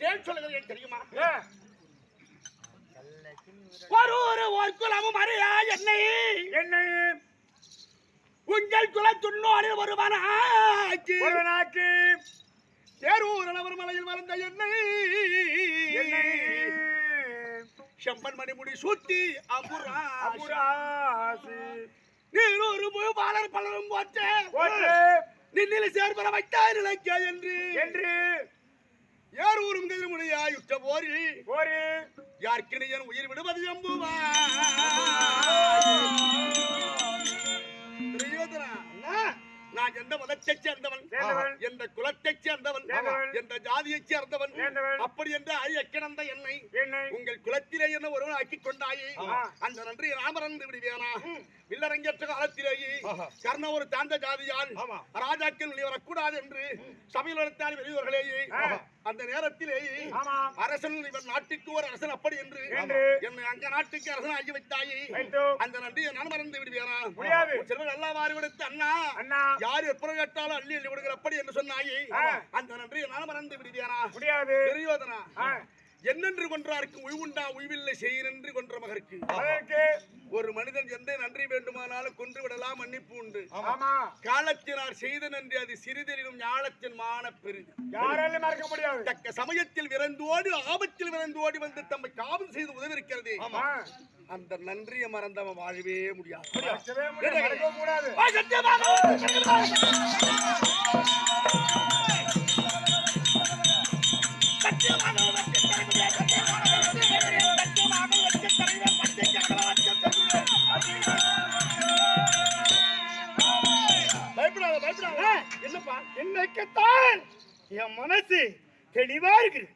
ஏன் சொல்லுகிறேன் தெரியுமா? ஒரு ஒரு ஒரு குலமும் அறியா என்னை. என்னை? உங்கள் குல துண்ணோடு ஒருவனாக்கி. ஒருவனாக்கி மலையில் வளர்ந்த என்னை. என்னை? செம்பன் மணிமுடி அபுரா அபுராசி. நீரூறு பாலர் பலரும் போற்ற. நின்னில் சேர்பட வைத்தார் இலக்கிய என்று. என்று. யார் யுத்த போரில் ஒரு யார்க்கிணையன் உயிர் விடுவது எம்புவா நான் எந்த மதத்தைச் சேர்ந்தவன். எந்த குலத்தைச் சேர்ந்தவன். எந்த ஜாதியைச் சேர்ந்தவன். அப்படி என்று ஐயக்கிடந்த என்னை என்னை உங்கள் குலத்திலே என்ன ஒருவன் ஆக்கிக் கொண்டாயே. அந்த நன்றி ராமரந்து விடுவேனா வில்லரங்கேற்ற காலத்திலேயே கர்ண ஒரு தாந்த ஜாதியால். ராஜாக்கள் வெளியே வரக்கூடாது என்று சபையில் எடுத்தால் வெளியூர்களேயே. அந்த நேரத்திலேயே ஆமா அரசன் இவன் நாட்டுக்கு ஒரு அரசன் அப்படி என்று. என்னை அங்க நாட்டுக்கு அரசன் ஆகி வைத்தாயே. அந்த நன்றியை நான் மறந்து விடுவேனா செல்வன் நல்லா வாரி கொடுத்து அண்ணா அண்ணா யார் எப்பறம் கேட்டாலும் அள்ளி அள்ளி கொடுக்கிற அப்படி என்று சொன்னாயே. அந்த நன்றியை நான் மறந்து விடுவேனா முடியாது பெரியோதனா ஆ. என்னென்று கொன்றாருக்கு உய்வுண்டா உய்வில்லை செய்யினென்று கொன்ற மகற்கு அதற்கு ஒரு மனிதன் எந்த நன்றி வேண்டுமானாலும் கொன்று விடலாம் மன்னிப்பு உண்டு. ஆமா. காலத்தினார் செய்த நன்றி அது சிறிதெனினும் ஞானத்தின் மான பெரிது யாராலும் மறக்க முடியாது. தக்க சமயத்தில் விரைந்தோடி ஆபத்தில் விரைந்தோடி வந்து தம்மை காவல் செய்து உதவிருக்கிறது ஆமா. அந்த நன்றியை மறந்தவன் வாழவே முடியாது. என்னப்பா? என்னைக்குத்தான் என் மனசு தெளிவா இருக்குது.